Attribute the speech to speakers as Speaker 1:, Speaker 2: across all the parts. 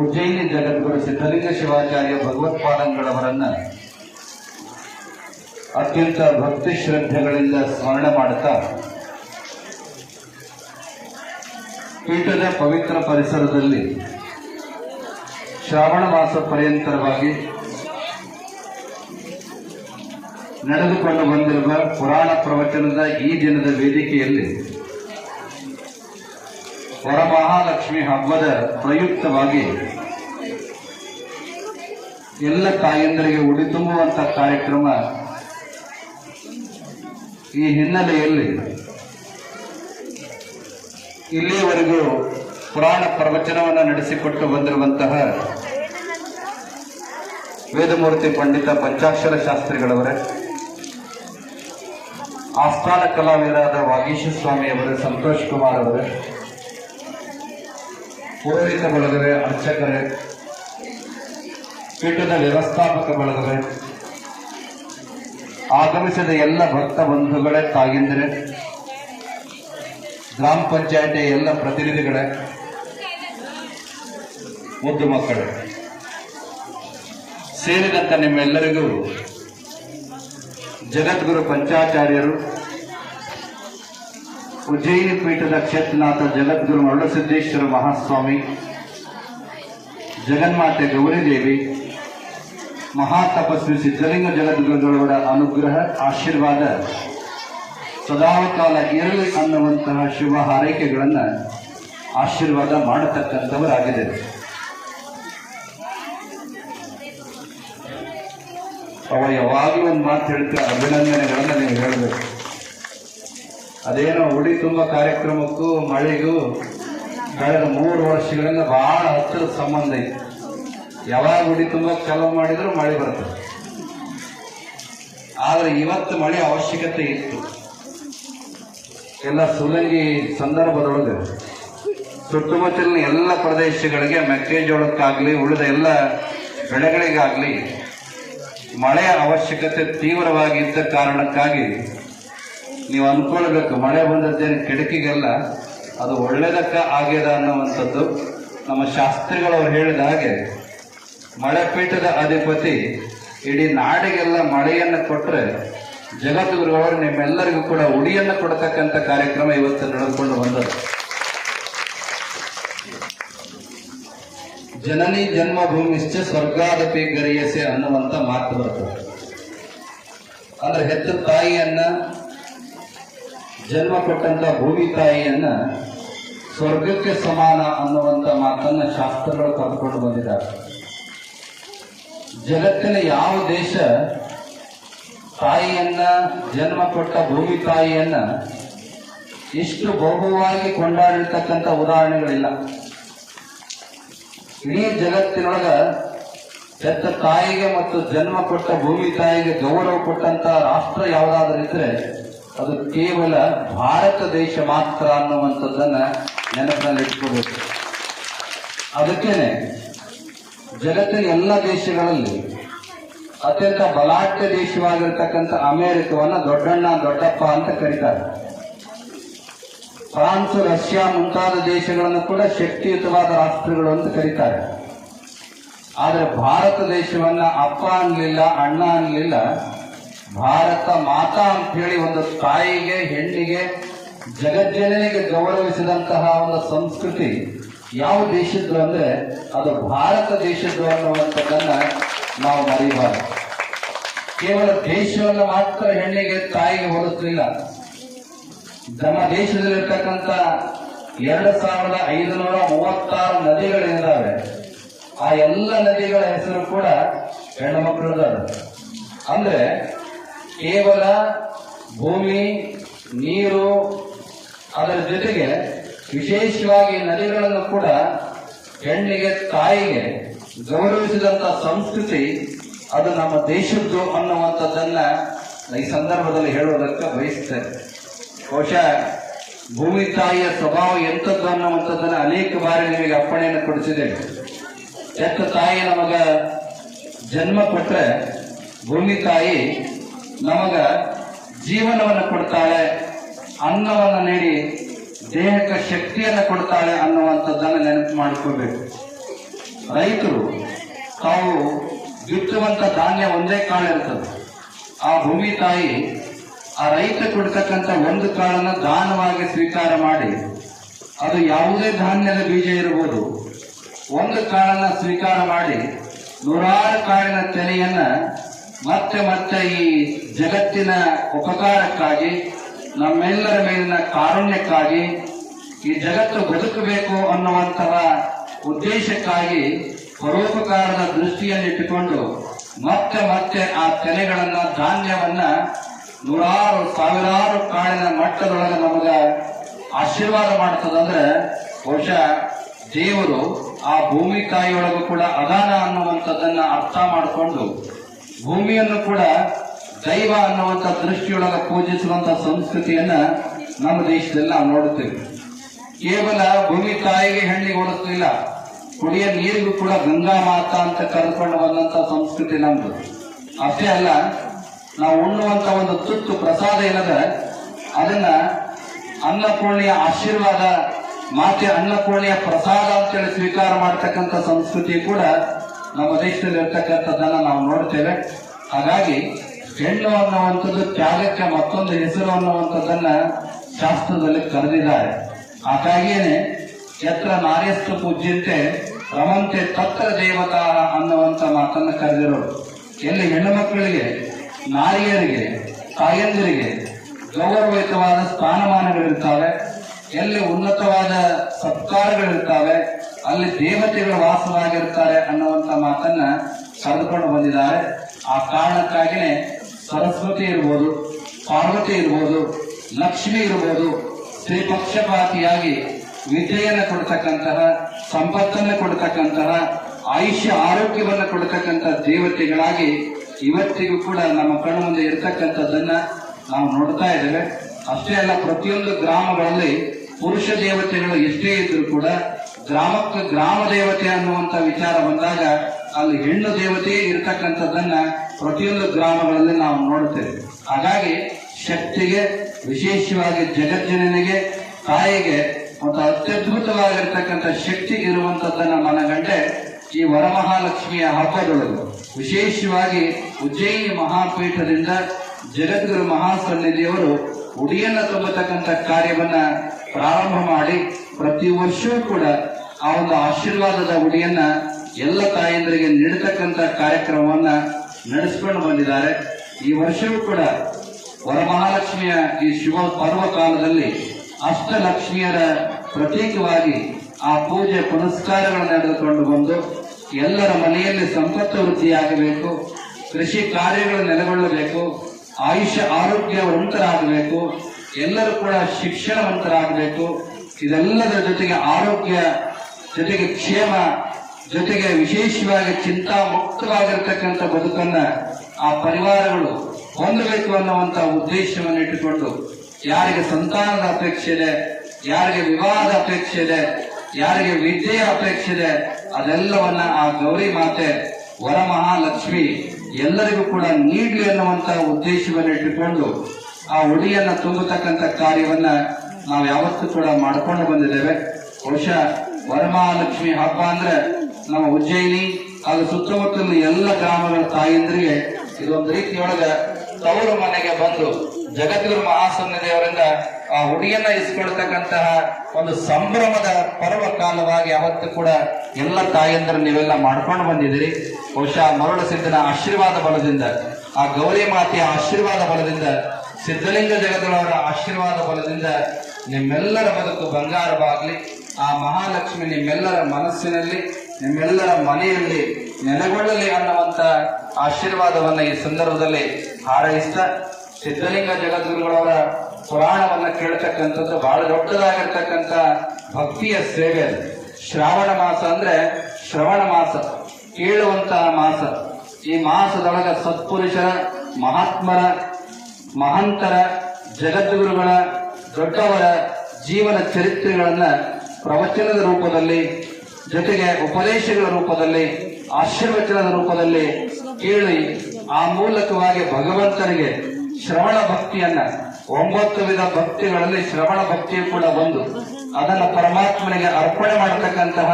Speaker 1: ಉಜ್ಜಯಿನಿ ಜಗದ್ಗುರು ಸಿದ್ಧಲಿಂಗ ಶಿವಾಚಾರ್ಯ ಭಗವತ್ಪಾದಂಗಳವರನ್ನ ಅತ್ಯಂತ ಭಕ್ತಿ ಶ್ರದ್ಧೆಗಳಿಂದ ಸ್ಮರಣೆ ಮಾಡುತ್ತಾ, ಪೀಠದ ಪವಿತ್ರ ಪರಿಸರದಲ್ಲಿ ಶ್ರಾವಣ ಮಾಸ ಪರ್ಯಂತರವಾಗಿ ನಡೆದುಕೊಂಡು ಬಂದಿರುವ ಪುರಾಣ ಪ್ರವಚನದ ಈ ದಿನದ ವೇದಿಕೆಯಲ್ಲಿ ವರಮಹಾಲಕ್ಷ್ಮಿ ಹಬ್ಬದ ಪ್ರಯುಕ್ತವಾಗಿ ಎಲ್ಲ ತಾಯಂದರಿಗೆ ಉಡಿ ತುಂಬುವಂತ ಕಾರ್ಯಕ್ರಮ ಈ ಹಿನ್ನೆಲೆಯಲ್ಲಿ ಇಲ್ಲಿಯವರೆಗೂ ಪುರಾಣ ಪ್ರವಚನವನ್ನು ನಡೆಸಿಕೊಟ್ಟು ಬಂದಿರುವಂತಹ ವೇದಮೂರ್ತಿ ಪಂಡಿತ ಪಂಚಾಕ್ಷರ ಶಾಸ್ತ್ರಿಗಳವರೇ, ಆಸ್ಥಾನ ಕಲಾವಿದರಾದ ವಾಗೀಶ ಸ್ವಾಮಿಯವರೇ ಸಂತೋಷ್ ಕುಮಾರ್ ಅವರೇ ಪುರೋಹಿತ ಬಳಗವೇ ಅರ್ಚಕರೇ, ಪೀಠದ ವ್ಯವಸ್ಥಾಪಕ ಬಳಗವೇ ಆಗಮಿಸಿದ ಎಲ್ಲ ಭಕ್ತ ಬಂಧುಗಳೇ, ತಾಗಿಂದರೆ, ಗ್ರಾಮ ಪಂಚಾಯತಿಯ ಎಲ್ಲ ಪ್ರತಿನಿಧಿಗಳೇ, ಮುದ್ದು ಮಕ್ಕಳು, ಸೇರಿದಂತೆ ನಿಮ್ಮೆಲ್ಲರಿಗೂ ಜಗದ್ಗುರು ಪಂಚಾಚಾರ್ಯರು ಉಜ್ಜಯಿನಿ ಪೀಠದ ಕ್ಷೇತ್ರನಾಥ ಜಗದ್ಗುರು ಮರುಳಸಿದ್ದೇಶ್ವರ ಮಹಾಸ್ವಾಮಿ, ಜಗನ್ಮಾತೆ ಗೌರಿದೇವಿ, ಮಹಾತಪಸ್ವಿ ಸಿದ್ಧಲಿಂಗ ಜಗದ್ಗುರುಗಳವರ ಅನುಗ್ರಹ, ಆಶೀರ್ವಾದ ಸದಾಕಾಲ ಇರಲಿ ಅನ್ನುವಂತಹ ಶುಭ ಹಾರೈಕೆಗಳನ್ನು ಆಶೀರ್ವಾದ ಮಾಡತಕ್ಕಂಥವರಾಗಿದೆ ಅವ ಯಾವಾಗಲೂ ಒಂದು ಮಾತು ಹೇಳ್ತಾರೆ? ಅಭಿನಂದನೆಗಳನ್ನು ನೀವು ಹೇಳಬೇಕು. ಅದೇನೋ ಉಡಿ ತುಂಬ ಕಾರ್ಯಕ್ರಮಕ್ಕೂ ಮಳೆಗೂ ಕಳೆದ ಮೂರು ವರ್ಷಗಳಿಂದ ಬಹಳ ಹತ್ತಿರದ ಸಂಬಂಧ ಐತಿ ಯಾವಾಗ ಉಡಿ ತುಂಬ ಚಾಲೂ ಮಾಡಿದ್ರು ಮಳೆ ಬರ್ತದೆ. ಆದ್ರೆ ಇವತ್ತು ಮಳೆ ಅವಶ್ಯಕತೆ ಇತ್ತು. ಎಲ್ಲ ಸುಲಂಗಿ ಸಂದರ್ಭದೊಳಗೆ ಸುತ್ತಮುತ್ತಲಿನ ಎಲ್ಲ ಪ್ರದೇಶಗಳಿಗೆ ಮೆಕ್ಕೆಜೋಳಕ್ಕಾಗ್ಲಿ, ಉಳಿದ ಎಲ್ಲ ಬೆಳೆಗಳಿಗಾಗಲಿ ಮಳೆಯ ಅವಶ್ಯಕತೆ ತೀವ್ರವಾಗಿದ್ದ ಕಾರಣಕ್ಕಾಗಿ ನೀವು ಅಂದ್ಕೊಳ್ಬೇಕು ಮಳೆ ಬಂದದ್ದೇನು ಕಿಟಕಿಗೆಲ್ಲ ಅದು ಒಳ್ಳೇದಕ್ಕ ಆಗ್ಯದ ಅನ್ನುವಂಥದ್ದು ನಮ್ಮ ಶಾಸ್ತ್ರಿಗಳವರು ಹೇಳಿದ ಹಾಗೆ ಮಳೆ ಪೀಠದ ಅಧಿಪತಿ ಇಡೀ ನಾಡಿಗೆಲ್ಲ ಮಳೆಯನ್ನು ಕೊಟ್ಟರೆ ಜಗದ್ಗುರುವರು ನಿಮ್ಮೆಲ್ಲರಿಗೂ ಕೂಡ ಉಡಿಯನ್ನು ಕೊಡತಕ್ಕಂಥ ಕಾರ್ಯಕ್ರಮ ಇವತ್ತು ನಡೆದುಕೊಂಡು ಬಂದದ್ದು. ಜನನಿ ಜನ್ಮಭೂಮಿಶ್ಚ ಸ್ವರ್ಗಾದಪಿ ಗರಿಯಸೆ ಅನ್ನುವಂಥ ಮಾತು ಬರ್ತದೆ. ಅಂದ್ರೆ ಹೆತ್ತ ತಾಯಿಯನ್ನ ಜನ್ಮ ಕೊಟ್ಟಂತ ಭೂಮಿ ತಾಯಿಯನ್ನ ಸ್ವರ್ಗಕ್ಕೆ ಸಮಾನ ಅನ್ನುವಂತ ಮಾತನ್ನ ಶಾಸ್ತ್ರಗಳು ಕರೆದುಕೊಂಡು ಬಂದಿದ್ದಾರೆ. ಜಗತ್ತಿನ ಯಾವ ದೇಶ ತಾಯಿಯನ್ನ, ಜನ್ಮ ಕೊಟ್ಟ ಭೂಮಿ ತಾಯಿಯನ್ನ ಇಷ್ಟು ಬಹುವಾಗಿ ಕೊಂಡಾಡಿರ್ತಕ್ಕಂಥ ಉದಾಹರಣೆಗಳಿಲ್ಲ. ಇಡೀ ಜಗತ್ತಿನೊಳಗ ಹೆತ್ತ ತಾಯಿಗೆ ಮತ್ತು ಜನ್ಮ ಕೊಟ್ಟ ಭೂಮಿ ತಾಯಿಗೆ ಗೌರವ ಕೊಟ್ಟಂತ ರಾಷ್ಟ್ರ ಯಾವುದಾದ್ರೂ ಇದ್ರೆ ಅದು ಕೇವಲ ಭಾರತ ದೇಶ ಮಾತ್ರ ಅನ್ನುವಂಥದ್ದನ್ನ ನೆನಪಿನಲ್ಲಿ ಇಟ್ಕೋಬೇಕು. ಅದಕ್ಕೇನೆ ಜಗತ್ತಿನ ಎಲ್ಲ ದೇಶಗಳಲ್ಲಿ ಅತ್ಯಂತ ಬಲಾಢ್ಯ ದೇಶವಾಗಿರ್ತಕ್ಕಂಥ ಅಮೆರಿಕವನ್ನ ದೊಡ್ಡಣ್ಣ, ದೊಡ್ಡಪ್ಪ ಅಂತ ಕರೀತಾರೆ. ಫ್ರಾನ್ಸ್, ರಷ್ಯಾ ಮುಂತಾದ ದೇಶಗಳನ್ನು ಕೂಡ ಶಕ್ತಿಯುತವಾದ ರಾಷ್ಟ್ರಗಳು ಅಂತ ಕರೀತಾರೆ. ಆದರೆ ಭಾರತ ದೇಶವನ್ನ ಅಪ್ಪ ಅನ್ನಲಿಲ್ಲ ಅಣ್ಣ ಅನ್ಲಿಲ್ಲ ಭಾರತ ಮಾತಾ ಅಂತ ಹೇಳಿ ಒಂದು ತಾಯಿಗೆ ಹೆಣ್ಣಿಗೆ ಜಗಜ್ಜನಿಗೆ ಗೌರವಿಸಿದಂತಹ ಒಂದು ಸಂಸ್ಕೃತಿ ಯಾವ ದೇಶದ್ದು ಅಂದ್ರೆ ಅದು ಭಾರತ ದೇಶದ್ದು ಅನ್ನುವಂಥದ್ದನ್ನ ನಾವು ಮರೆಯಬಾರದು ಕೇವಲ ದೇಶವನ್ನು ಮಾತ್ರ ಹೆಣ್ಣಿಗೆ, ತಾಯಿಗೆ ಹೋಲಿಸಲಿಲ್ಲ. ನಮ್ಮ ದೇಶದಲ್ಲಿರ್ತಕ್ಕಂಥ ಎರಡು ಸಾವಿರದ ಐದುನೂರ ಮೂವತ್ತಾರು ನದಿಗಳಿದ್ದಾವೆ ಆ ಎಲ್ಲ ನದಿಗಳ ಹೆಸರು ಕೂಡ ಹೆಣ್ಣು ಮಕ್ಕಳದಾವೆ ಅಂದ್ರೆ ಕೇವಲ ಭೂಮಿ, ನೀರು, ಅದರ ಜೊತೆಗೆ ವಿಶೇಷವಾಗಿ ನದಿಗಳನ್ನು ಕೂಡ ಹೆಣ್ಣಿಗೆ, ತಾಯಿಗೆ ಗೌರವಿಸಿದಂಥ ಸಂಸ್ಕೃತಿ ಅದು ನಮ್ಮ ದೇಶದ್ದು ಅನ್ನುವಂಥದ್ದನ್ನ ಈ ಸಂದರ್ಭದಲ್ಲಿ ಹೇಳುವುದಕ್ಕೆ ಬಯಸ್ತೇನೆ. ಬಹುಶಃ ಭೂಮಿ, ತಾಯಿಯ ಸ್ವಭಾವ ಎಂಥದ್ದು ಅನ್ನುವಂಥದ್ದನ್ನು ಅನೇಕ ಬಾರಿ ನಿಮಗೆ ಅಪ್ಪಣೆಯನ್ನು ಕೊಡಿಸಿದ್ದೇವೆ. ಎತ್ತ ತಾಯಿ ನಮಗ ಜನ್ಮ ಕೊಟ್ಟರೆ ಭೂಮಿ, ತಾಯಿ ನಮಗ ಜೀವನವನ್ನು ಕೊಡ್ತಾಳೆ, ಅನ್ನವನ್ನು ನೀಡಿ, ದೇಹಕ್ಕೆ ಶಕ್ತಿಯನ್ನು ಕೊಡ್ತಾಳೆ ಅನ್ನುವಂಥದ್ದನ್ನು ನೆನಪು ಮಾಡಿಕೊಳ್ಬೇಕು. ರೈತರು ತಾವು ಬಿತ್ತುವಂಥ ಧಾನ್ಯ ಒಂದೇ ಕಾಳು ಇರ್ತದೆ. ಆ ಭೂಮಿ ತಾಯಿ ಆ ರೈತ ಕೊಡ್ತಕ್ಕಂಥ ಒಂದು ಕಾಳನ್ನು ದಾನವಾಗಿ ಸ್ವೀಕಾರ ಮಾಡಿ, ಅದು ಯಾವುದೇ ಧಾನ್ಯದ ಬೀಜ ಇರಬಹುದು ಒಂದು ಕಾಳನ್ನು ಸ್ವೀಕಾರ ಮಾಡಿ ನೂರಾರು ಕಾಳಿನ ತೆನೆಯನ್ನ ಮತ್ತೆ ಮತ್ತೆ ಈ ಜಗತ್ತಿನ ಉಪಕಾರಕ್ಕಾಗಿ, ನಮ್ಮೆಲ್ಲರ ಮೇಲಿನ ಕಾರುಣ್ಯಕ್ಕಾಗಿ ಈ ಜಗತ್ತು ಬದುಕಬೇಕು ಅನ್ನುವಂತಹ ಉದ್ದೇಶಕ್ಕಾಗಿ ಪರೋಪಕಾರದ ದೃಷ್ಟಿಯನ್ನಿಟ್ಟುಕೊಂಡು ಮತ್ತೆ ಮತ್ತೆ ಆ ತೆನೆಗಳನ್ನ ಧಾನ್ಯವನ್ನ ನೂರಾರು, ಸಾವಿರಾರು ಕಾಳಿನ ಮಟ್ಟದೊಳಗೆ ನಮಗ ಆಶೀರ್ವಾದ ಮಾಡ್ತದಂದ್ರೆ ಬಹುಶಃ ದೇವರು ಆ ಭೂಮಿ ತಾಯಿಯೊಳಗೂ ಕೂಡ ಅದಾನ ಅನ್ನುವಂಥದ್ದನ್ನ ಅರ್ಥ ಮಾಡಿಕೊಂಡು ಭೂಮಿಯನ್ನು ಕೂಡ ದೈವ ಅನ್ನುವಂಥ ದೃಷ್ಟಿಯೊಳಗೆ ಪೂಜಿಸುವಂತ ಸಂಸ್ಕೃತಿಯನ್ನ ನಮ್ಮ ದೇಶದಲ್ಲಿ ನಾವು ನೋಡುತ್ತೇವೆ. ಕೇವಲ ಭೂಮಿ ತಾಯಿಗೆ ಹೆಣ್ಣಿಗೆ ಓಡಿಸ್ತಿಲ್ಲ ಕುಡಿಯ ನೀರಿಗೂ ಕೂಡ ಗಂಗಾ ಮಾತಾ ಅಂತ ಕರೆದುಕೊಂಡು ಬಂದಂತ ಸಂಸ್ಕೃತಿ ನಮ್ದು. ಅಷ್ಟೇ ಅಲ್ಲ, ನಾವು ಉಣ್ಣುವಂತ ಒಂದು ತುತ್ತು ಪ್ರಸಾದ ಇಲ್ಲದ ಅದನ್ನ ಅನ್ನಪೂರ್ಣಿಯ ಆಶೀರ್ವಾದ, ಮಾತೆ ಅನ್ನಪೂರ್ಣಿಯ ಪ್ರಸಾದ ಅಂತೇಳಿ ಸ್ವೀಕಾರ ಮಾಡ್ತಕ್ಕಂಥ ಸಂಸ್ಕೃತಿ ಕೂಡ ನಮ್ಮ ದೇಶದಲ್ಲಿ ಇರ್ತಕ್ಕಂಥದ್ದನ್ನ ನಾವು ನೋಡ್ತೇವೆ. ಹಾಗಾಗಿ ಹೆಣ್ಣು ಅನ್ನುವಂಥದ್ದು ತ್ಯಾಗಕ್ಕೆ ಮತ್ತೊಂದು ಹೆಸರು ಅನ್ನುವಂಥದ್ದನ್ನ ಶಾಸ್ತ್ರದಲ್ಲಿ ಕರೆದಿದ್ದಾರೆ. ಹಾಗಾಗಿಯೇ ಛತ್ರ ನಾರ್ಯಸ್ತು ಪೂಜ್ಯಂತೆ ರಮಂತೆ ತತ್ರ ದೇವತಾ ಅನ್ನುವಂಥ ಮಾತನ್ನ ಕರೆದಿರೋರು. ಎಲ್ಲಿ ಹೆಣ್ಣು ಮಕ್ಕಳಿಗೆ, ನಾರಿಯರಿಗೆ, ತಾಯಂದಿರಿಗೆ ಗೌರವಯುತವಾದ ಸ್ಥಾನಮಾನಗಳಿರ್ತಾವೆ, ಎಲ್ಲಿ ಉನ್ನತವಾದ ಸತ್ಕಾರಗಳಿರ್ತಾವೆ ಅಲ್ಲಿ ದೇವತೆಗಳು ವಾಸವಾಗಿರ್ತಾರೆ ಅನ್ನುವಂತ ಮಾತನ್ನ ಕರೆದುಕೊಂಡು ಬಂದಿದ್ದಾರೆ. ಆ ಕಾರಣಕ್ಕಾಗಿನೇ ಸರಸ್ವತಿ ಇರ್ಬೋದು, ಪಾರ್ವತಿ ಇರ್ಬೋದು, ಲಕ್ಷ್ಮಿ ಇರ್ಬೋದು, ತ್ರಿಪಕ್ಷಪಾತಿಯಾಗಿ ವಿದ್ಯೆಯನ್ನು ಕೊಡ್ತಕ್ಕಂತಹ, ಸಂಪತ್ತನ್ನು ಕೊಡ್ತಕ್ಕಂತಹ, ಆಯುಷ್ಯ ಆರೋಗ್ಯವನ್ನು ಕೊಡ್ತಕ್ಕಂಥ ದೇವತೆಗಳಾಗಿ ಇವತ್ತಿಗೂ ಕೂಡ ನಮ್ಮ ಕಣ್ಣು ಮುಂದೆ ಇರತಕ್ಕಂಥದ್ದನ್ನ ನಾವು ನೋಡ್ತಾ ಇದ್ದೇವೆ. ಅಷ್ಟೇ ಅಲ್ಲ, ಪ್ರತಿಯೊಂದು ಗ್ರಾಮಗಳಲ್ಲಿ ಪುರುಷ ದೇವತೆಗಳು ಎಷ್ಟೇ ಇದ್ರೂ ಕೂಡ ಗ್ರಾಮಕ್ಕೆ ಗ್ರಾಮ ದೇವತೆ ಅನ್ನುವಂತ ವಿಚಾರ ಬಂದಾಗ ಅಲ್ಲಿ ಹೆಣ್ಣು ದೇವತೆ ಇರತಕ್ಕಂಥದ್ದನ್ನ ಪ್ರತಿಯೊಂದು ಗ್ರಾಮಗಳಲ್ಲಿ ನಾವು ನೋಡುತ್ತೇವೆ. ಹಾಗಾಗಿ ಶಕ್ತಿಗೆ, ವಿಶೇಷವಾಗಿ ಜಗಜ್ಜನನಿಗೆ, ತಾಯಿಗೆ ಮತ್ತು ಅತ್ಯದ್ಭುತವಾಗಿರ್ತಕ್ಕಂಥ ಶಕ್ತಿ ಇರುವಂತದ್ದನ್ನ ಮನಗಂಡೆ ಈ ವರಮಹಾಲಕ್ಷ್ಮಿಯ ಹಬ್ಬಗಳು. ವಿಶೇಷವಾಗಿ ಉಜ್ಜಯಿನಿ ಮಹಾಪೀಠದಿಂದ ಜಗದ್ಗುರು ಮಹಾಸನ್ನಿಧಿಯವರು ಉಡಿಯನ್ನ ತುಂಬತಕ್ಕಂಥ ಕಾರ್ಯವನ್ನ ಪ್ರಾರಂಭ ಮಾಡಿ ಪ್ರತಿ ವರ್ಷವೂ ಕೂಡ ಆ ಒಂದು ಆಶೀರ್ವಾದದ ಉಡಿಯನ್ನ ಎಲ್ಲ ತಾಯಂದರಿಗೆ ನೀಡತಕ್ಕಂತ ಕಾರ್ಯಕ್ರಮವನ್ನ ನಡೆಸಿಕೊಂಡು ಬಂದಿದ್ದಾರೆ. ಈ ವರ್ಷವೂ ಕೂಡ ವರಮಹಾಲಕ್ಷ್ಮಿಯ ಈ ಶುಭ ಪರ್ವ ಕಾಲದಲ್ಲಿ ಅಷ್ಟಲಕ್ಷ್ಮಿಯರ ಪ್ರತೀಕವಾಗಿ ಆ ಪೂಜೆ ಪುನಸ್ಕಾರಗಳನ್ನು ನಡೆದುಕೊಂಡು ಬಂದು ಎಲ್ಲರ ಮನೆಯಲ್ಲಿ ಸಂಪತ್ತು ವೃದ್ಧಿಯಾಗಬೇಕು, ಕೃಷಿ ಕಾರ್ಯಗಳು ನೆಲೆಗೊಳ್ಳಬೇಕು, ಆಯುಷ್ಯ ಆರೋಗ್ಯವಂತರಾಗಬೇಕು, ಎಲ್ಲರೂ ಕೂಡ ಶಿಕ್ಷಣವಂತರಾಗಬೇಕು. ಇದೆಲ್ಲದರ ಜೊತೆಗೆ ಆರೋಗ್ಯ ಜೊತೆಗೆ ಕ್ಷೇಮ, ಜೊತೆಗೆ ವಿಶೇಷವಾಗಿ ಚಿಂತಾ ಮುಕ್ತವಾಗಿರ್ತಕ್ಕಂಥ ಬದುಕನ್ನ ಆ ಪರಿವಾರಗಳು ಹೊಂದಬೇಕು ಅನ್ನುವಂಥ ಉದ್ದೇಶವನ್ನು ಇಟ್ಟುಕೊಂಡು ಯಾರಿಗೆ ಸಂತಾನದ ಅಪೇಕ್ಷೆ ಇದೆ, ಯಾರಿಗೆ ವಿವಾಹದ ಅಪೇಕ್ಷೆ ಇದೆ, ಯಾರಿಗೆ ವಿದ್ಯೆಯ ಅಪೇಕ್ಷೆ ಇದೆ, ಅದೆಲ್ಲವನ್ನ ಆ ಗೌರಿ ಮಾತೆ, ವರಮಹಾಲಕ್ಷ್ಮಿ ಎಲ್ಲರಿಗೂ ಕೂಡ ನೀಡಲಿ ಅನ್ನುವಂತ ಉದ್ದೇಶವನ್ನು ಇಟ್ಟುಕೊಂಡು ಆ ಉಡಿಯನ್ನ ತುಂಬತಕ್ಕಂಥ ಕಾರ್ಯವನ್ನ ನಾವು ಯಾವತ್ತೂ ಕೂಡ ಮಾಡ್ಕೊಂಡು ಬಂದಿದ್ದೇವೆ. ಬಹುಶಃ ವರಮಹಾಲಕ್ಷ್ಮಿ ಹಬ್ಬ ಅಂದ್ರೆ ನಮ್ಮ ಉಜ್ಜಯಿನಿ ಹಾಗೂ ಸುತ್ತಮುತ್ತಲಿನ ಎಲ್ಲ ಗ್ರಾಮಗಳ ತಾಯಂದ್ರಿಗೆ ಇದೊಂದು ರೀತಿಯೊಳಗ ತವರು ಮನೆಗೆ ಬಂದು ಜಗದ್ಗುರು ಮಹಾಸನ್ನಿಧಿಯವರಿಂದ ಆ ಹುಡುಗಿಯನ್ನ ಇಸ್ಕೊಳ್ತಕ್ಕಂತಹ ಒಂದು ಸಂಭ್ರಮದ ಪರ್ವ ಕಾಲವಾಗಿ ಅವತ್ತು ಕೂಡ ಎಲ್ಲ ತಾಯಂದರು ನೀವೆಲ್ಲ ಮಾಡ್ಕೊಂಡು ಬಂದಿದ್ದೀರಿ. ಬಹುಶಃ ಮರುಳ ಸಿದ್ಧನ ಆಶೀರ್ವಾದ ಬಲದಿಂದ, ಆ ಗೌರಿ ಮಾತೆಯ ಆಶೀರ್ವಾದ ಬಲದಿಂದ, ಸಿದ್ಧಲಿಂಗ ಜಗದಳವರ ಆಶೀರ್ವಾದ ಬಲದಿಂದ ನಿಮ್ಮೆಲ್ಲರ ಬದುಕು ಬಂಗಾರವಾಗಲಿ. ಆ ಮಹಾಲಕ್ಷ್ಮಿ ನಿಮ್ಮೆಲ್ಲರ ಮನಸ್ಸಿನಲ್ಲಿ, ನಿಮ್ಮೆಲ್ಲರ ಮನೆಯಲ್ಲಿ ನೆಲೆಗೊಳ್ಳಲಿ ಅನ್ನುವಂತ ಆಶೀರ್ವಾದವನ್ನ ಈ ಸಂದರ್ಭದಲ್ಲಿ ಹಾರೈಸ್ತಾ ಸಿದ್ಧಲಿಂಗ ಜಗದ್ಗುರುಗಳವರ ಪುರಾಣವನ್ನ ಕೇಳ್ತಕ್ಕಂಥದ್ದು ಬಹಳ ದೊಡ್ಡದಾಗಿರ್ತಕ್ಕಂಥ ಭಕ್ತಿಯ ಸೇವೆ ಶ್ರಾವಣ ಮಾಸ ಅಂದ್ರೆ ಶ್ರವಣ ಮಾಸ, ಕೇಳುವಂತಹ ಮಾಸ. ಈ ಮಾಸದೊಳಗ ಸತ್ಪುರುಷರ, ಮಹಾತ್ಮರ, ಮಹಂತರ, ಜಗದ್ಗುರುಗಳ, ದೊಡ್ಡವರ ಜೀವನ ಚರಿತ್ರೆಗಳನ್ನ ಪ್ರವಚನದ ರೂಪದಲ್ಲಿ, ಜೊತೆಗೆ ಉಪದೇಶಗಳ ರೂಪದಲ್ಲಿ, ಆಶೀರ್ವಚನದ ರೂಪದಲ್ಲಿ ಕೇಳಿ ಆ ಮೂಲಕವಾಗಿ ಭಗವಂತನಿಗೆ ಶ್ರವಣ ಭಕ್ತಿಯನ್ನ, ಒಂಬತ್ತು ವಿಧ ಭಕ್ತಿಗಳಲ್ಲಿ ಶ್ರವಣ ಭಕ್ತಿಯು ಕೂಡ ಒಂದು. ಅದನ್ನು ಪರಮಾತ್ಮನಿಗೆ ಅರ್ಪಣೆ ಮಾಡತಕ್ಕಂತಹ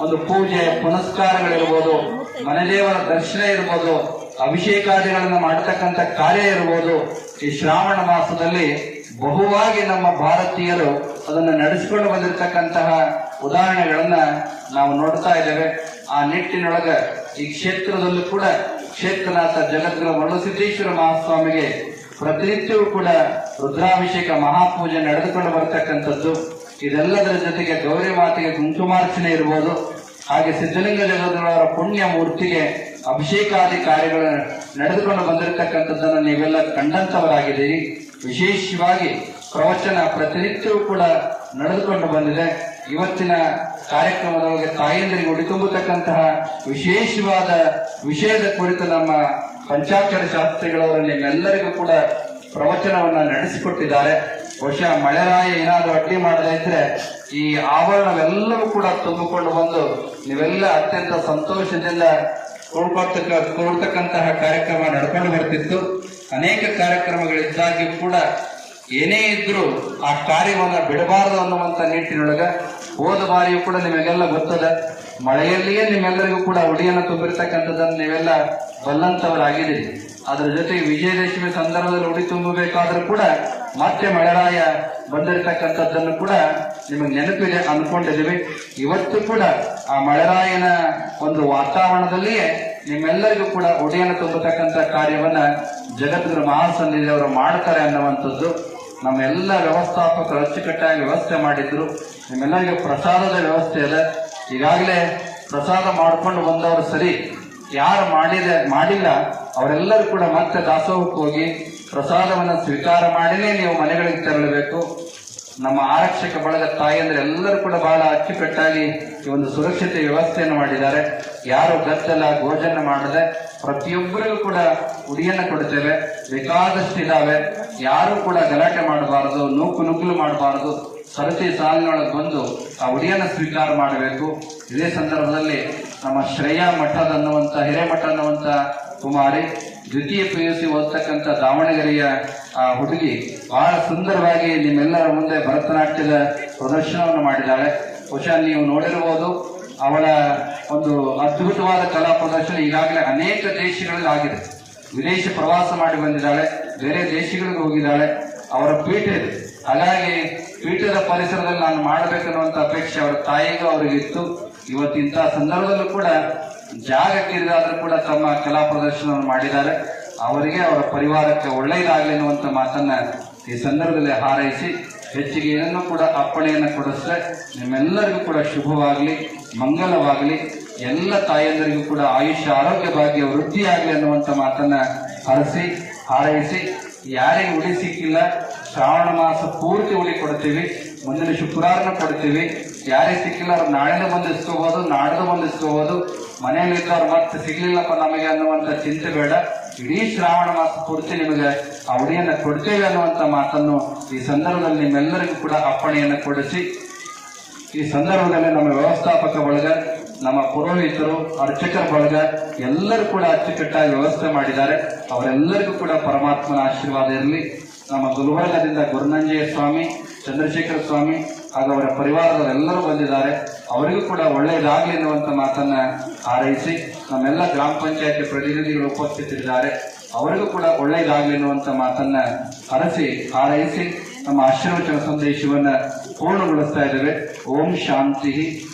Speaker 1: ಒಂದು ಪೂಜೆ, ಪುನಸ್ಕಾರಗಳಿರ್ಬೋದು ಮನೆದೇವರ ದರ್ಶನ ಇರ್ಬೋದು, ಅಭಿಷೇಕಾದಿಗಳನ್ನು ಮಾಡತಕ್ಕಂಥ ಕಾರ್ಯ ಇರ್ಬೋದು, ಈ ಶ್ರಾವಣ ಮಾಸದಲ್ಲಿ ಬಹುವಾಗಿ ನಮ್ಮ ಭಾರತೀಯರು ಅದನ್ನು ನಡೆಸಿಕೊಂಡು ಬಂದಿರತಕ್ಕಂತಹ ಉದಾಹರಣೆಗಳನ್ನ ನಾವು ನೋಡ್ತಾ ಇದ್ದೇವೆ. ಆ ನಿಟ್ಟಿನೊಳಗೆ ಈ ಕ್ಷೇತ್ರದಲ್ಲೂ ಕೂಡ ಕ್ಷೇತ್ರನಾಥ ಜಗದ್ಗುರು ಮರುಸಿದ್ದೇಶ್ವರ ಮಹಾಸ್ವಾಮಿಗೆ ಪ್ರತಿನಿತ್ಯವೂ ಕೂಡ ರುದ್ರಾಭಿಷೇಕ, ಮಹಾಪೂಜೆ ನಡೆದುಕೊಂಡು ಬರತಕ್ಕಂಥದ್ದು. ಇದೆಲ್ಲದರ ಜೊತೆಗೆ ಗೌರಿ ಮಾತೆಗೆ ಕುಂಕುಮಾರ್ಚನೆ ಇರ್ಬೋದು. ಹಾಗೆ ಸಿದ್ಧಲಿಂಗ ಜಗದ್ಗುರುವರ ಪುಣ್ಯ ಮೂರ್ತಿಗೆ ಅಭಿಷೇಕಾದಿ ಕಾರ್ಯಗಳು ನಡೆದುಕೊಂಡು ಬಂದಿರತಕ್ಕಂಥದ್ದನ್ನು ನೀವೆಲ್ಲ ಕಂಡಂತವರಾಗಿದ್ದೀರಿ. ವಿಶೇಷವಾಗಿ ಪ್ರವಚನ ಪ್ರತಿನಿತ್ಯವೂ ಕೂಡ ನಡೆದುಕೊಂಡು ಬಂದಿದೆ. ಇವತ್ತಿನ ಕಾರ್ಯಕ್ರಮದೊಳಗೆ ತಾಯಂದಿರಿಗೆ ಉಡಿತುಂಬತಕ್ಕಂತಹ ವಿಶೇಷವಾದ ವಿಷಯದ ಕುರಿತು ನಮ್ಮ ಪಂಚಾಕ್ಷರ ಶಾಸ್ತ್ರಿಗಳವರು ನಿಮ್ಮೆಲ್ಲರಿಗೂ ಕೂಡ ಪ್ರವಚನವನ್ನ ನಡೆಸಿಕೊಟ್ಟಿದ್ದಾರೆ. ಬಹುಶಃ ಮಳೆರಾಯ ಏನಾದರೂ ಅಡ್ಡಿ ಮಾಡದೇ ಇದ್ರೆ ಈ ಆವರಣವೆಲ್ಲವೂ ಕೂಡ ತುಂಬಿಕೊಂಡು ಬಂದು ನೀವೆಲ್ಲ ಅತ್ಯಂತ ಸಂತೋಷದಿಂದ ಕೂಡ್ಕೊಳ್ತಕ್ಕ ಕಾರ್ಯಕ್ರಮ ನಡ್ಕೊಂಡು ಬರ್ತಿತ್ತು. ಅನೇಕ ಕಾರ್ಯಕ್ರಮಗಳಿದ್ದಾಗಿಯೂ ಕೂಡ ಏನೇ ಇದ್ರೂ ಆ ಕಾರ್ಯವನ್ನ ಬಿಡಬಾರದು ಅನ್ನುವಂತ ನಿಟ್ಟಿನೊಳಗೆ ಹೋದ ಬಾರಿಯೂ ಕೂಡ ನಿಮಗೆಲ್ಲ ಗೊತ್ತದ. ಮಳೆಯಲ್ಲಿಯೇ ನಿಮ್ಮೆಲ್ಲರಿಗೂ ಕೂಡ ಉಡಿಯನ್ನು ತುಂಬಿರ್ತಕ್ಕಂಥದ್ದನ್ನು ನೀವೆಲ್ಲ ಬಲ್ಲಂತವರಾಗಿದ್ದೀರಿ. ಅದರ ಜೊತೆಗೆ ವಿಜಯದಶಮಿ ಸಂದರ್ಭದಲ್ಲಿ ಉಡಿ ತುಂಬಬೇಕಾದ್ರೂ ಕೂಡ ಮತ್ತೆ ಮಳೆರಾಯ ಬಂದಿರತಕ್ಕಂಥದ್ದನ್ನು ಕೂಡ ನಿಮಗೆ ನೆನಪಿದೆ ಅಂದ್ಕೊಂಡಿದ್ದೀವಿ. ಇವತ್ತು ಕೂಡ ಆ ಮಳೆರಾಯನ ಒಂದು ವಾತಾವರಣದಲ್ಲಿಯೇ ನಿಮ್ಮೆಲ್ಲರಿಗೂ ಕೂಡ ಉಡಿಯನ್ನು ತುಂಬತಕ್ಕಂಥ ಕಾರ್ಯವನ್ನ ಜಗದ್ಗುರು ಮಹಾಸನ್ನಿಧಿಯವರು ಮಾಡ್ತಾರೆ ಅನ್ನುವಂಥದ್ದು. ನಮ್ಮೆಲ್ಲ ವ್ಯವಸ್ಥಾಪಕರು ಅಚ್ಚುಕಟ್ಟಾಗಿ ವ್ಯವಸ್ಥೆ ಮಾಡಿದ್ರು. ನಿಮ್ಮೆಲ್ಲರಿಗೂ ಪ್ರಸಾದದ ವ್ಯವಸ್ಥೆ ಇದೆ. ಈಗಾಗಲೇ ಪ್ರಸಾದ ಮಾಡಿಕೊಂಡು ಬಂದವರು ಸರಿ. ಯಾರು ಮಾಡಿದೆ, ಮಾಡಿಲ್ಲ, ಅವರೆಲ್ಲರೂ ಕೂಡ ಮತ್ತೆ ದಾಸೋಹಕ್ಕೆ ಹೋಗಿ ಪ್ರಸಾದವನ್ನು ಸ್ವೀಕಾರ ಮಾಡಿನೇ ನೀವು ಮನೆಗಳಿಗೆ ತೆರಳಬೇಕು. ನಮ್ಮ ಆರಕ್ಷಕ ಬಳಗ ತಾಯಿಯಂದ್ರೆ ಎಲ್ಲರೂ ಕೂಡ ಬಹಳ ಅಚ್ಚುಕಟ್ಟಾಗಿ ಈ ಒಂದು ಸುರಕ್ಷತೆ ವ್ಯವಸ್ಥೆಯನ್ನು ಮಾಡಿದ್ದಾರೆ. ಯಾರು ಗದ್ದಲ, ಗೋಜನ ಮಾಡದೆ ಪ್ರತಿಯೊಬ್ಬರಿಗೂ ಕೂಡ ಉಡಿಯನ್ನು ಕೊಡ್ತೇವೆ ಬೇಕಾದಷ್ಟಿದ್ದಾವೆ ಯಾರು ಕೂಡ ಗಲಾಟೆ ಮಾಡಬಾರದು, ನೂಕು ನುಗ್ಗಲು ಮಾಡಬಾರದು. ಸರತಿ ಸಾಲಿನೊಳಗೆ ಬಂದು ಆ ಉಡಿಯನ್ನು ಸ್ವೀಕಾರ ಮಾಡಬೇಕು. ಇದೇ ಸಂದರ್ಭದಲ್ಲಿ ನಮ್ಮ ಶ್ರೇಯಾ ಮಠದ ಅನ್ನುವಂಥ ಹಿರೇಮಠ ಅನ್ನುವಂಥ ಕುಮಾರಿ, ದ್ವಿತೀಯ ಪಿ ಯು ಸಿ ಓದ್ತಕ್ಕಂಥ ದಾವಣಗೆರೆಯ ಆ ಹುಡುಗಿ ಬಹಳ ಸುಂದರವಾಗಿ ನಿಮ್ಮೆಲ್ಲರ ಮುಂದೆ ಭರತನಾಟ್ಯದ ಪ್ರದರ್ಶನವನ್ನು ಮಾಡಿದ್ದಾಳೆ ಬಹುಶಃ ನೀವು ನೋಡಿರಬಹುದು ಅವಳ ಒಂದು ಅದ್ಭುತವಾದ ಕಲಾ ಪ್ರದರ್ಶನ ಈಗಾಗಲೇ ಅನೇಕ ದೇಶಗಳಲ್ಲಿ ಆಗಿದೆ. ವಿದೇಶ ಪ್ರವಾಸ ಮಾಡಿ ಬಂದಿದ್ದಾಳೆ. ಬೇರೆ ದೇಶಗಳಿಗೆ ಹೋಗಿದ್ದಾಳೆ. ಅವರ ಪೀಠ ಇದೆ. ಹಾಗಾಗಿ ಪೀಠದ ಪರಿಸರದಲ್ಲಿ ನಾನು ಮಾಡಬೇಕನ್ನುವಂತ ಅಪೇಕ್ಷೆ ಅವರ ತಾಯಿಗೂ ಅವರಿಗಿತ್ತು ಇವತ್ತು ಇಂತಹ ಸಂದರ್ಭದಲ್ಲೂ ಕೂಡ ಜಾಗಕ್ಕಿರಿದಾದ್ರೂ ಕೂಡ ತಮ್ಮ ಕಲಾ ಪ್ರದರ್ಶನವನ್ನು ಮಾಡಿದ್ದಾರೆ. ಅವರಿಗೆ ಅವರ ಪರಿವಾರಕ್ಕೆ ಒಳ್ಳೆಯದಾಗಲಿ ಅನ್ನುವಂಥ ಮಾತನ್ನ ಈ ಸಂದರ್ಭದಲ್ಲಿ ಹಾರೈಸಿ, ಹೆಚ್ಚಿಗೆ ಏನನ್ನು ಕೂಡ ಅಪ್ಪಣೆಯನ್ನು ಕೊಡಿಸ್ರೆ ನಿಮ್ಮೆಲ್ಲರಿಗೂ ಕೂಡ ಶುಭವಾಗಲಿ, ಮಂಗಲವಾಗಲಿ, ಎಲ್ಲ ತಾಯಂದರಿಗೂ ಕೂಡ ಆಯುಷ್ಯ ಆರೋಗ್ಯ ಭಾಗ್ಯ ವೃದ್ಧಿಯಾಗಲಿ ಅನ್ನುವಂಥ ಮಾತನ್ನ ಹರಸಿ ಹಾರೈಸಿ, ಯಾರಿಗೆ ಉಳಿ ಸಿಕ್ಕಿಲ್ಲ, ಶ್ರಾವಣ ಮಾಸ ಪೂರ್ತಿ ಉಳಿ ಕೊಡ್ತೀವಿ, ಮುಂದಿನ ಶುಕ್ರವಾರನ ಕೊಡ್ತೀವಿ. ಯಾರಿಗೆ ಸಿಕ್ಕಿಲ್ಲ, ಅವ್ರು ನಾಳೆನೂ ಬಂದು ಇಸ್ಕೋಬೋದು ನಾಡ್ದು ಬಂದು ಇಸ್ಕೋಬಹುದು ಮನೆಯಲ್ಲಿ ಇದ್ದವ್ರು ಮತ್ತೆ ಸಿಗ್ಲಿಲ್ಲಪ್ಪ ನಮಗೆ ಅನ್ನುವಂತ ಚಿಂತೆ ಬೇಡ. ಇಡೀ ಶ್ರಾವಣ ಮಾಸ ಪೂರ್ತಿ ನಿಮಗೆ ಆ ಉಡಿಯನ್ನ ಕೊಡ್ತೇವೆ ಅನ್ನುವಂತ ಮಾತನ್ನು ಈ ಸಂದರ್ಭದಲ್ಲಿ ನಿಮ್ಮೆಲ್ಲರಿಗೂ ಕೂಡ ಅಪ್ಪಣೆಯನ್ನು ಕೊಡಿಸಿ, ಈ ಸಂದರ್ಭದಲ್ಲಿ ನಮ್ಮ ವ್ಯವಸ್ಥಾಪಕ ಬಳಗ ನಮ್ಮ ಪುರೋಹಿತರು, ಅರ್ಚಕರ ಬಳಗ ಎಲ್ಲರೂ ಕೂಡ ಅಚ್ಚುಕಟ್ಟಾಗಿ ವ್ಯವಸ್ಥೆ ಮಾಡಿದ್ದಾರೆ. ಅವರೆಲ್ಲರಿಗೂ ಕೂಡ ಪರಮಾತ್ಮನ ಆಶೀರ್ವಾದ ಇರಲಿ. ನಮ್ಮ ಗುಲ್ಬರ್ಗದಿಂದ ಗುರುನಂಜಯ ಸ್ವಾಮಿ, ಚಂದ್ರಶೇಖರ ಸ್ವಾಮಿ ಹಾಗೂ ಅವರ ಪರಿವಾರದವರೆಲ್ಲರೂ ಬಂದಿದ್ದಾರೆ. ಅವರಿಗೂ ಕೂಡ ಒಳ್ಳೆಯದಾಗಲಿ ಎನ್ನುವಂಥ ಮಾತನ್ನ ಹಾರೈಸಿ ನಮ್ಮೆಲ್ಲ ಗ್ರಾಮ ಪಂಚಾಯತಿ ಪ್ರತಿನಿಧಿಗಳು ಉಪಸ್ಥಿತರಿದ್ದಾರೆ. ಅವರಿಗೂ ಕೂಡ ಒಳ್ಳೆಯದಾಗಲಿ ಎನ್ನುವಂಥ ಮಾತನ್ನ ಹರಸಿ ಹಾರೈಸಿ ನಮ್ಮ ಆಶೀರ್ವಚನ ಸಂದೇಶವನ್ನು ಪೂರ್ಣಗೊಳಿಸ್ತಾ ಇದ್ದೇವೆ. ಓಂ ಶಾಂತಿ.